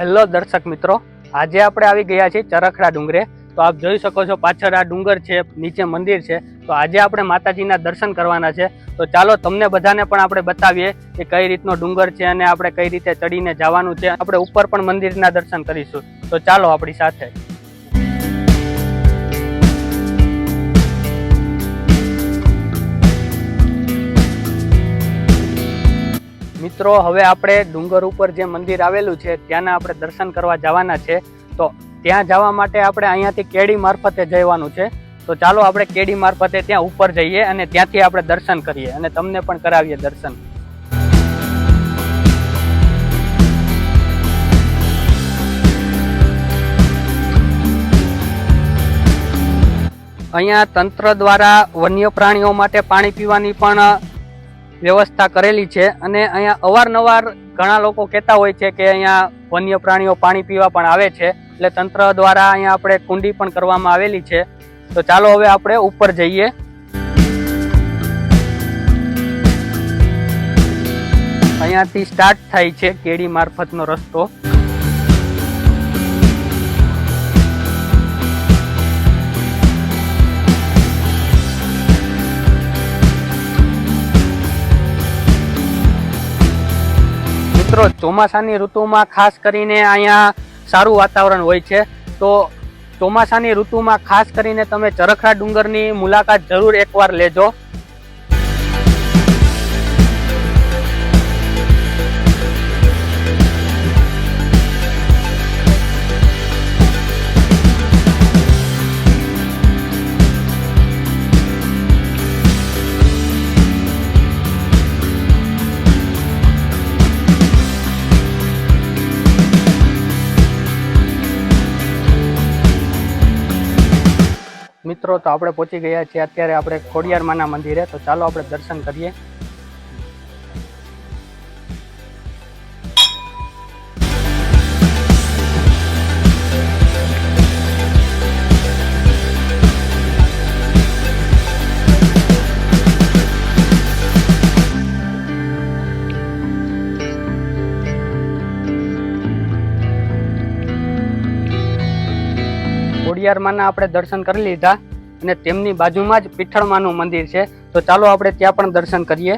Hello દર્શક મિત્રો, આજે આપણે આવી ગયા છીએ ચરખડા ડુંગરે. તો આપ જોઈ શકો છો પાછળ આ ડુંગર છે, નીચે મંદિર છે. તો આજે આપણે માતાજીના દર્શન કરવાના છે. તો ચાલો તમને બધાને પણ આપણે બતાવીએ કે કઈ રીતનો ડુંગર છે અને આપણે કઈ રીતે ચડીને જવાનું છે. આપણે ઉપર પણ મંદિરના દર્શન કરીશું. તો ચાલો આપણી સાથે. મિત્રો, હવે આપણે ડુંગર ઉપર જે મંદિર આવેલું છે, ત્યાંના આપણે દર્શન કરવા જવાના છે. તો ત્યાં જવા માટે આપણે અહીંયાથી કેડી મારફતે જવાનું છે. તો ચાલો આપણે કેડી મારફતે ત્યાં ઉપર જઈએ અને ત્યાંથી આપણે દર્શન કરીએ અને તમને પણ કરાવીએ દર્શન. અહીંયા તંત્ર દ્વારા વન્ય પ્રાણીઓ માટે પાણી પીવાની પણ વ્યવસ્થા કરેલી છે અને અહીંયા અવારનવાર ઘણા લોકો કહેતા હોય છે કે અહીંયા વન્ય પ્રાણીઓ પાણી પીવા પણ આવે છે. એટલે તંત્ર દ્વારા અહીંયા આપણે કુંડી પણ કરવામાં આવેલી છે. તો ચાલો હવે આપણે ઉપર જઈએ. અહીંયાથી સ્ટાર્ટ થાય છે કેડી મારફતનો રસ્તો. મિત્રો, ચોમાસાની ઋતુમાં ખાસ કરીને અહીંયા સારું વાતાવરણ હોય છે. તો ચોમાસાની ઋતુમાં ખાસ કરીને તમે ચરખા ડુંગરની મુલાકાત જરૂર એકવાર લેજો. મિત્રો, તો આપણે પહોંચી ગયા છીએ. અત્યારે આપણે ખોડિયાર માના મંદિરે. તો ચાલો આપણે દર્શન કરીએ. ખોડિયારમાંના આપણે દર્શન કરી લીધા અને તેમની બાજુમાં જ પીઠળમાનું મંદિર છે. તો ચાલો આપણે ત્યાં પણ દર્શન કરીએ.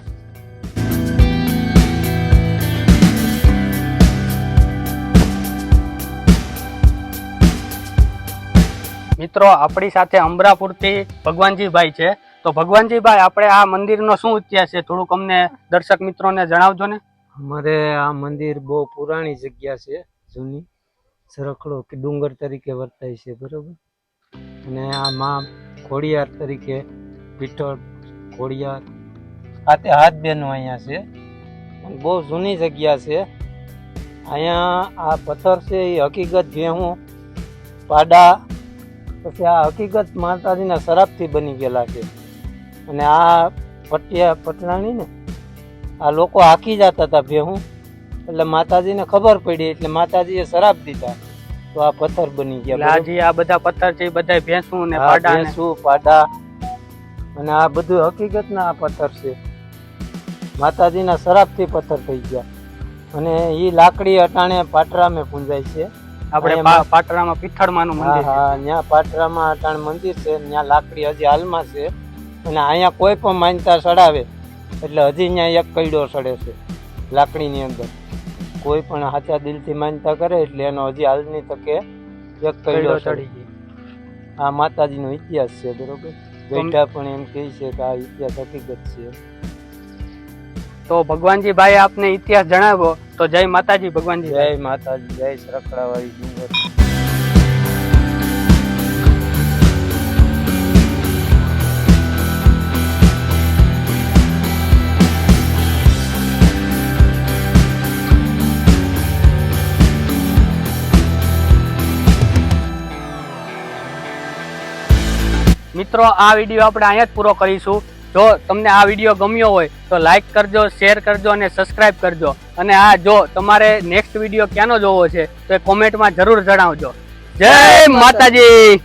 મિત્રો, આપણી સાથે અમરાપુરથી ભગવાનજીભાઈ છે. તો ભગવાનજીભાઈ, આપણે આ મંદિરનો શું ઇતિહાસ છે? થોડુંક અમને દર્શક મિત્રોને જણાવજો ને. અમારે આ મંદિર બહુ પુરાણી જગ્યા છે, જૂની. સરખડો કે ડુંગર તરીકે વર્તાય છે, બરોબર? અને આ માં ખોડિયાર તરીકે પીઠળ, ખોડિયાર. ખાતે હાથ બેનો અહીંયા છે. બહુ જૂની જગ્યા છે. અહીંયા આ પથ્થર છે, એ હકીકત ભેહું પાડા, પછી આ હકીકત માતાજીના શરાબથી બની ગયેલા છે. અને આ પટિયા પટરાણી ને આ લોકો હાકી જતા હતા ભેહું. એટલે માતાજીને ખબર પડી એટલે માતાજીએ શરાબ દીધા. તો આ પથ્થર બની ગયા. આજે આ બધા પથ્થર છે બધા ભેંસું ને પાડા ભેંસું, પાડા અને આ બધું હકીકતના આ પથ્થર છે. માતાજીના શરાબથી પથ્થર થઈ ગયા. અને એ લાકડી અટાણે પાટરામે પૂંજાય છે. આપણે પાટરામાં પીઠળમાનું મંદિર હા ત્યાં પાટરામાં અટાણ મંદિર છે ત્યાં લાકડી હજી હાલમાં છે. અને અહીંયા કોઈ પણ માનતા ચડાવે એટલે હજી ત્યાં એક કૈડો સડે છે લાકડીની અંદર. કોઈ પણ સાચા દિલથી માનતા કરે એટલે એનો હજી હાલની તકે એક કૈડો ચડી આ માતાજીનો ઇતિહાસ છે બરોબર? બેઠા પણ એમ કહે છે કે આ ઇતિહાસ હકીકત છે. તો ભગવાનજી ભાઈ આપને ઇતિહાસ જણાવ્યો તો જય માતાજી ભગવાનજી. જય માતાજી જય સરખડાવાળી ડુંગર મિત્રો આ વીડિયો આપણે અહીંયા જ પૂરો કરીશું. જો તમને આ વીડિયો ગમ્યો હોય તો લાઇક કરજો શેર કરજો અને સબસ્ક્રાઇબ કરજો. અને આ જો તમારે નેક્સ્ટ વીડિયો ક્યાંનો જોવો છે તો એ કોમેન્ટમાં જરૂર જણાવજો. જય માતાજી!